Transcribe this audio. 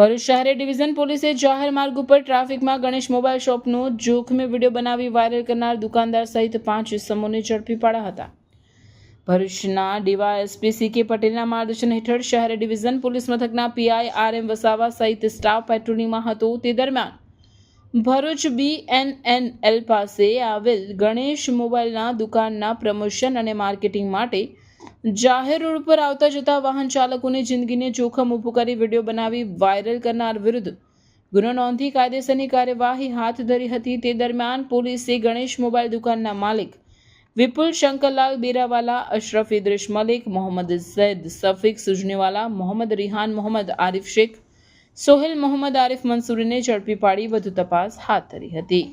Bharuch શહેરે division પોલીસે જાહેર માર્ગ ઉપર ટ્રાફિકમાં ગણેશ મોબાઈલ શોપનો જોખમી વીડિયો બનાવી વાયરલ કરનાર દુકાનદાર સહિત પાંચ ઇસમોને ઝડપી પાડ્યા હતા. ભરૂચના ડીવાયએસપી સી કે પટેલના માર્ગદર્શન હેઠળ શહેર ડિવિઝન પોલીસ મથકના પીઆઈ આર એમ વસાવા સહિત સ્ટાફ પેટ્રોલિંગમાં હતો. તે દરમિયાન ભરૂચ બીએનએનએલ પાસે આવેલ ગણેશ મોબાઈલના દુકાનના પ્રમોશન અને માર્કેટિંગ માટે જાહેર રોડ પર આવતા જતા વાહન ચાલકોની જિંદગીને જોખમ ઊભું કરી વીડિયો બનાવી વાયરલ કરનાર વિરુદ્ધ ગુનો નોંધી કાયદેસરની કાર્યવાહી હાથ ધરી હતી. તે દરમિયાન પોલીસે ગણેશ મોબાઈલ દુકાનના માલિક વિપુલ શંકરલાલ બેરાવાલા, અશરફ ઇદ્રિશ મલિક, મોહમ્મદ ઝૈદ સફીક સુજનીવાલા, મોહમ્મદ રિહાન, મોહમ્મદ આરિફ શેખ, સોહેલ મોહમ્મદ આરિફ મંસૂરીને ઝડપી પાડી. વધુ તપાસ હાથ ધરી હતી.